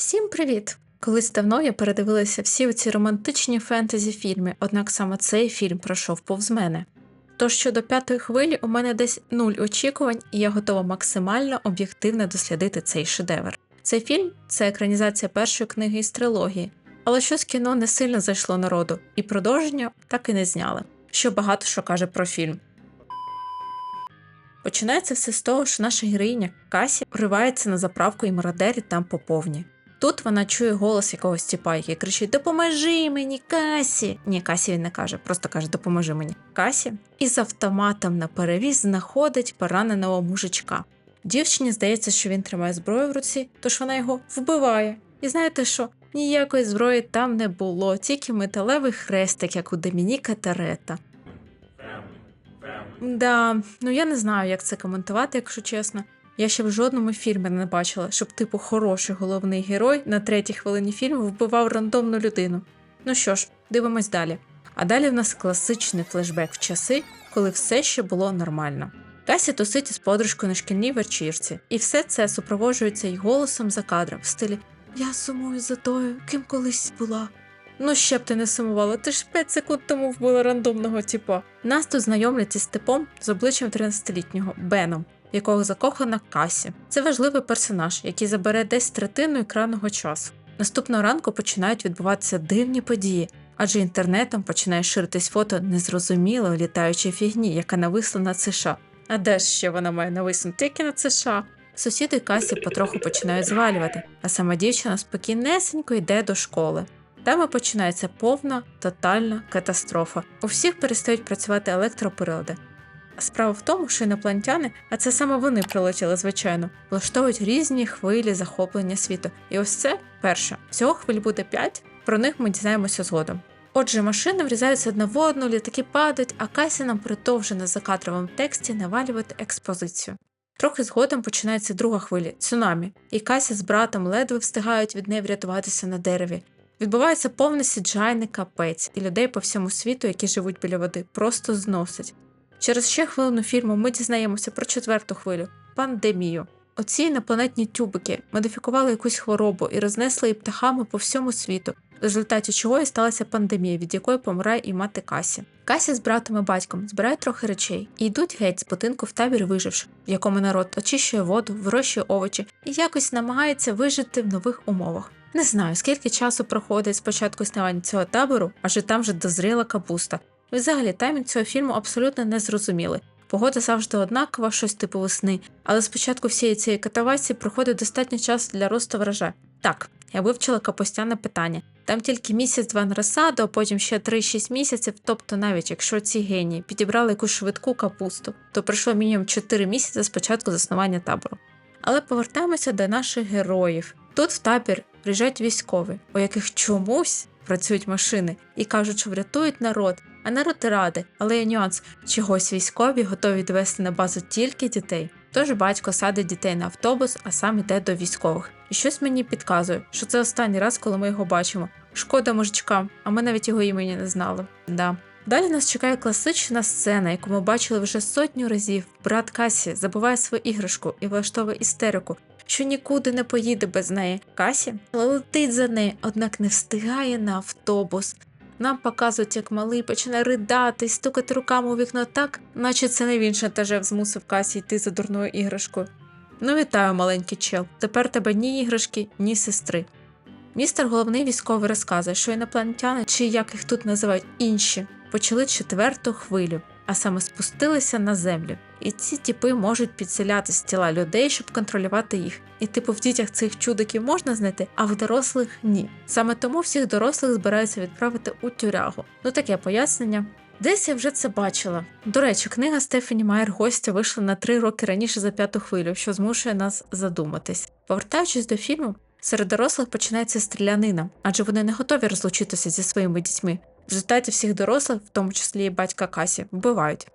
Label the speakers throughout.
Speaker 1: Всім привіт! Колись давно я передивилася всі оці романтичні фентезі фільми, однак саме цей фільм пройшов повз мене. Тож щодо п'ятої хвилі у мене десь нуль очікувань, і я готова максимально об'єктивно дослідити цей шедевр. Цей фільм це екранізація першої книги із трилогії, але щось кіно не сильно зайшло народу, і продовження так і не зняли, що багато що каже про фільм. Починається все з того, що наша героїня Касі вривається на заправку і мародерить там по повні. Тут вона чує голос якогось тіпа, який кричить Допоможи мені, Касі! Ні, Касі він не каже, просто каже Допоможи мені. Касі і з автоматом на перевіз знаходить пораненого мужичка. Дівчині здається, що він тримає зброю в руці, тож вона його вбиває. І знаєте що? Ніякої зброї там не було, тільки металевий хрестик, як у Домініка Терета. Да, ну я не знаю, як це коментувати, якщо чесно. Я ще в жодному фільмі не бачила, щоб, типу, хороший головний герой на третій хвилині фільму вбивав рандомну людину. Ну що ж, дивимось далі. А далі в нас класичний флешбек в часи, коли все ще було нормально. Касі тусить із подружкою на шкільній вечірці, і все це супроводжується й голосом за кадром в стилі Я сумую за тою, ким колись була. Ну, ще б ти не сумувала, ти ж 5 секунд тому вбила рандомного типа. Нас тут знайомлять із типом з обличчям 13-літнього Беном, в якого закохана Касі. Це важливий персонаж, який забере десь третину екранного часу. Наступного ранку починають відбуватися дивні події, адже інтернетом починає ширитись фото незрозумілої літаючої фігні, яка нависла над США. А де ж ще вона має нависнути тільки над США? Сусіди Касі потроху починають звалювати, а сама дівчина спокійнесенько йде до школи. Там починається повна, тотальна катастрофа. У всіх перестають працювати електроприлади. Справа в тому, що інопланетяни, а це саме вони прилетіли, звичайно, влаштовують різні хвилі захоплення світу. І ось це перше. Всього хвиль буде 5, про них ми дізнаємося згодом. Отже, машини врізаються одна в одну, літаки падають, а Касі нам продовжує на закадровому тексті навалювати експозицію. Трохи згодом починається друга хвиля цунамі, і Кася з братом ледве встигають від неї врятуватися на дереві. Відбувається повний сіджайний капець, і людей по всьому світу, які живуть біля води, просто зносить. Через ще хвилину фільму ми дізнаємося про четверту хвилю пандемію. Оці інопланетні тюбики модифікували якусь хворобу і рознесли її птахами по всьому світу, в результаті чого і сталася пандемія, від якої помирає і мати Касі. Касі з братом і батьком збирають трохи речей і йдуть геть з будинку в табір виживши, в якому народ очищує воду, вирощує овочі і якось намагається вижити в нових умовах. Не знаю, скільки часу проходить з початку існування цього табору, адже там вже дозріла капуста. І взагалі таймінг цього фільму абсолютно не зрозумілий. Погода завжди однакова, щось типу весни, але спочатку всієї цієї катавасії проходить достатньо часу для росту врожаю. Так, я вивчила капустяне питання. Там тільки місяць-два на розсаду, а потім ще 3-6 місяців. Тобто, навіть якщо ці генії підібрали якусь швидку капусту, то пройшло мінімум 4 місяці з початку заснування табору. Але повертаємося до наших героїв. Тут в табір приїжджають військові, у яких чомусь працюють машини і кажуть, що врятують народ. А народ радий, але є нюанс чогось військові готові відвести на базу тільки дітей. Тож батько садить дітей на автобус, а сам йде до військових. І щось мені підказує, що це останній раз, коли ми його бачимо. Шкода мужичкам, а ми навіть його імені не знали. Да. Далі нас чекає класична сцена, яку ми бачили вже сотню разів. Брат Касі забуває свою іграшку і влаштовує істерику, що нікуди не поїде без неї. Касі летить за нею, однак не встигає на автобус. Нам показують, як малий починає ридати, стукати руками у вікно так, наче це не він шантажев змусив Касі йти за дурною іграшкою. Ну, вітаю, маленький чел. Тепер тебе ні іграшки, ні сестри. Містер головний військовий розказує, що інопланетяни, чи як їх тут називають інші, почали четверту хвилю, а саме спустилися на землю. І ці типи можуть підселяти з тіла людей, щоб контролювати їх. І типу в дітях цих чудиків можна знайти, а в дорослих ні. Саме тому всіх дорослих збираються відправити у тюрягу. Ну таке пояснення. Десь я вже це бачила. До речі, книга Стефані Майер гостя вийшла на три роки раніше за п'яту хвилю, що змушує нас задуматись. Повертаючись до фільму, серед дорослих починається стрілянина, адже вони не готові розлучитися зі своїми дітьми. В результаті всіх дорослих, в тому числі і батька Касі, вбивають.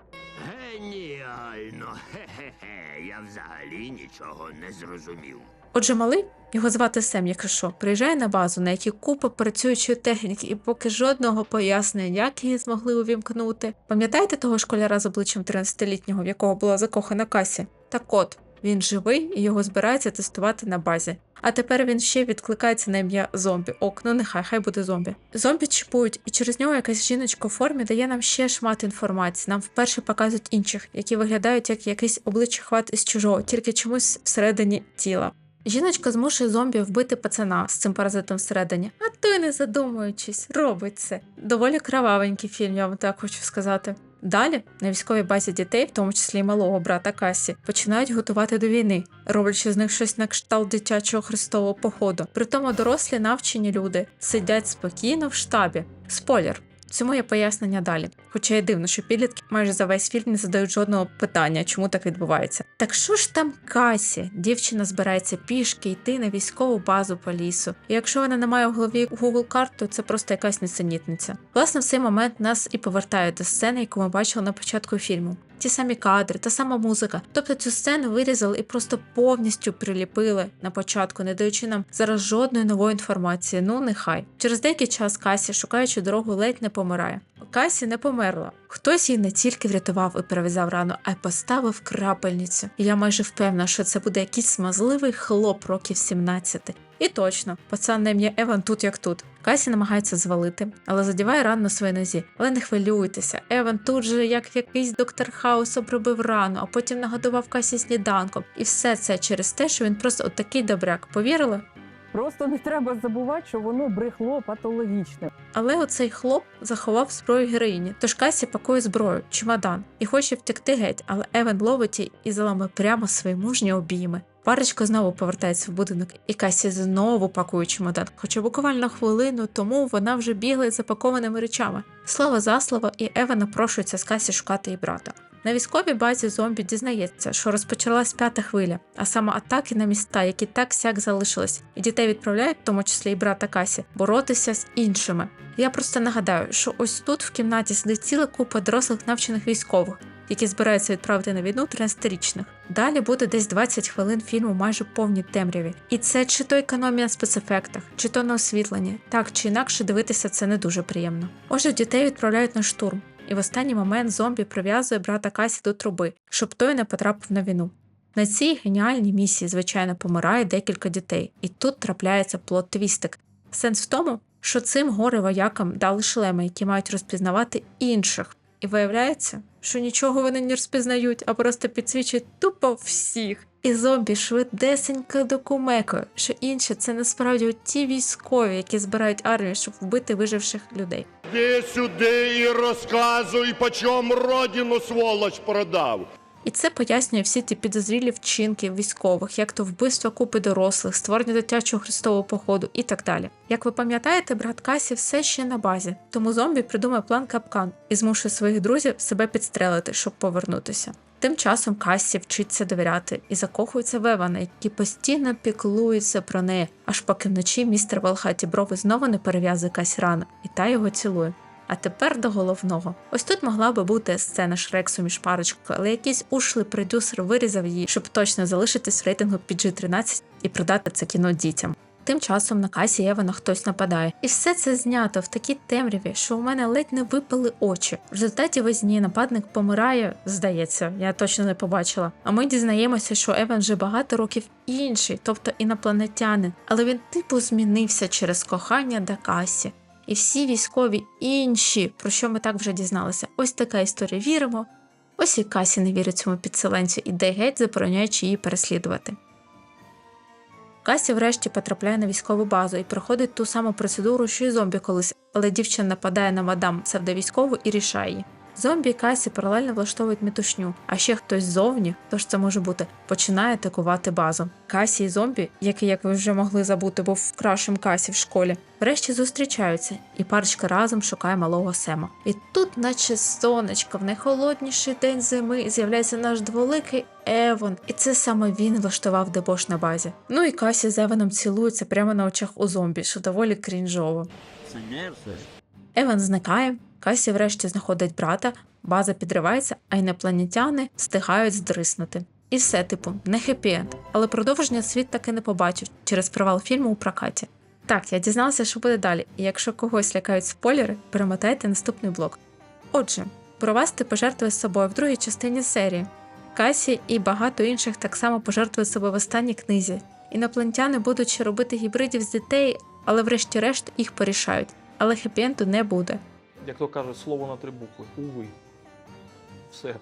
Speaker 2: Геніально. Хе-хе-хе. Я взагалі нічого не зрозумів.
Speaker 1: Отже, малий, його звати Сем, якщо що, приїжджає на базу, на якій купа працюючої техніки, і поки жодного пояснення, як її змогли увімкнути. Пам'ятаєте того школяра з обличчям 13-літнього, в якого була закохана Касі? Так от, Він живий і його збираються тестувати на базі. А тепер він ще відкликається на ім'я зомбі. Ок, ну нехай, хай буде зомбі. Зомбі чіпують, і через нього якась жіночка в формі дає нам ще шмат інформації. Нам вперше показують інших, які виглядають як якийсь обличчя хват із чужого, тільки чомусь всередині тіла. Жіночка змушує зомбі вбити пацана з цим паразитом всередині, а той, не задумуючись, робить це. Доволі кровавенький фільм, я вам так хочу сказати. Далі на військовій базі дітей, в тому числі і малого брата Касі, починають готувати до війни, роблячи з них щось на кшталт дитячого хрестового походу. Притому дорослі навчені люди сидять спокійно в штабі. Спойлер. Цьому є пояснення далі. Хоча й дивно, що підлітки майже за весь фільм не задають жодного питання, чому так відбувається. Так що ж там Касі? Дівчина збирається пішки йти на військову базу по лісу. І якщо вона не має в голові Google карту, це просто якась несенітниця. Власне, в цей момент нас і повертають до сцени, яку ми бачили на початку фільму. Ті самі кадри, та сама музика. Тобто цю сцену вирізали і просто повністю приліпили на початку, не даючи нам зараз жодної нової інформації. Ну нехай. Через деякий час Касі, шукаючи дорогу, ледь не помирає. Касі не померла. Хтось її не тільки врятував і перев'язав рану, а й поставив крапельницю. Я майже впевнена, що це буде якийсь смазливий хлоп років 17. І точно, пацан на ім'я Еван тут як тут. Касі намагається звалити, але задіває рану на своїй нозі. Але не хвилюйтеся. Еван тут же, як якийсь доктор Хаус, обробив рану, а потім нагодував Касі сніданком. І все це через те, що він просто отакий добряк. Повірили?
Speaker 3: Просто не треба забувати, що воно брехло патологічне.
Speaker 1: Але оцей хлоп заховав зброю героїні, тож Касі пакує зброю, чемодан, і хоче втекти геть, але Еван ловить її і заламує прямо свої мужні обійми. Парочка знову повертається в будинок, і Касі знову пакує чемодан, хоча буквально хвилину тому вона вже бігла із запакованими речами. Слово за слово, і Ева напрошується з Касі шукати її брата. На військовій базі зомбі дізнається, що розпочалась п'ята хвиля, а саме атаки на міста, які так сяк залишились, і дітей відправляють, в тому числі і брата Касі, боротися з іншими. Я просто нагадаю, що ось тут в кімнаті сидить ціла купа дорослих навчених військових, які збираються відправити на війну 13-річних. Далі буде десь 20 хвилин фільму майже повній темряві. І це чи то економія на спецефектах, чи то на освітленні. Так чи інакше дивитися це не дуже приємно. Отже, дітей відправляють на штурм, і в останній момент зомбі прив'язує брата Касі до труби, щоб той не потрапив на війну. На цій геніальній місії, звичайно, помирає декілька дітей, і тут трапляється плот-твістик. Сенс в тому, що цим горе воякам дали шлеми, які мають розпізнавати інших. І виявляється, що нічого вони не розпізнають, а просто підсвічують тупо всіх. І зомбі швидесенько докумекою, що інше це насправді ті військові, які збирають армію, щоб вбити виживших людей.
Speaker 4: Іди сюди і розказуй, по чому родину сволоч продав.
Speaker 1: І це пояснює всі ті підозрілі вчинки військових, як то вбивство купи дорослих, створення дитячого хрестового походу і так далі. Як ви пам'ятаєте, брат Касі все ще на базі, тому зомбі придумає план капкан і змушує своїх друзів себе підстрелити, щоб повернутися. Тим часом Касі вчиться довіряти і закохується в Евана, який постійно піклується про неї, аж поки вночі містер Волхаті брови знову не перев'язує Касі рану, і та його цілує. А тепер до головного. Ось тут могла би бути сцена Шрексу між парочкою, але якийсь ушлий продюсер вирізав її, щоб точно залишитись в рейтингу PG-13 і продати це кіно дітям. Тим часом на касі Евана хтось нападає, і все це знято в такій темряві, що у мене ледь не випали очі. В результаті весні нападник помирає, здається, я точно не побачила. А ми дізнаємося, що Еван вже багато років інший, тобто інопланетянин, але він типу змінився через кохання до Касі. І всі військові інші, про що ми так вже дізналися. Ось така історія віримо. Ось і Касі не вірить цьому підселенцю, і де геть забороняючи її переслідувати. Касі врешті потрапляє на військову базу і проходить ту саму процедуру, що й зомбі колись, але дівчина нападає на мадам псевдовійськову і рішає її. Зомбі і Касі паралельно влаштовують метушню, а ще хтось ззовні, тож це може бути, починає атакувати базу. Касі і зомбі, який, як ви вже могли забути, був кращим Касі в школі, врешті зустрічаються, і парочка разом шукає малого Сема. І тут, наче сонечко, в найхолодніший день зими з'являється наш дволикий Евон, і це саме він влаштував дебош на базі. Ну і Касі з Еваном цілуються прямо на очах у зомбі, що доволі крінжово. Еван зникає, Касі врешті знаходить брата, база підривається, а інопланетяни встигають здриснути. І все, типу, не хеппі-енд. Але продовження світ таки не побачив через провал фільму у прокаті. Так, я дізналася, що буде далі, і якщо когось лякають спойлери, перемотайте наступний блок. Отже, про вас пожертвує з собою в другій частині серії. Касі і багато інших так само пожертвують себе в останній книзі. Інопланетяни будуть ще робити гібридів з дітей, але врешті-решт їх порішають. Але хеппі-енду не буде.
Speaker 5: Як то кажуть, слово на три букви. Уви. Все.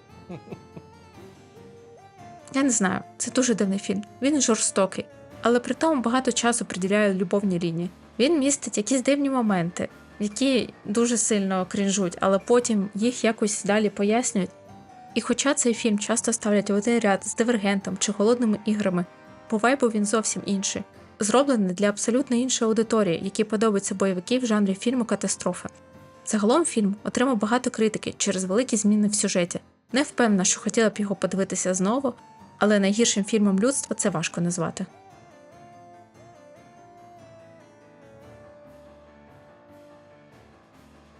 Speaker 1: Я не знаю, це дуже дивний фільм. Він жорстокий, але при тому багато часу приділяє любовній лінії. Він містить якісь дивні моменти, які дуже сильно крінжуть, але потім їх якось далі пояснюють. І хоча цей фільм часто ставлять в один ряд з дивергентом чи голодними іграми, по вайбу він зовсім інший, зроблений для абсолютно іншої аудиторії, якій подобаються бойовики в жанрі фільму катастрофи. Загалом фільм отримав багато критики через великі зміни в сюжеті. Не впевнена, що хотіла б його подивитися знову, але найгіршим фільмом людства це важко назвати.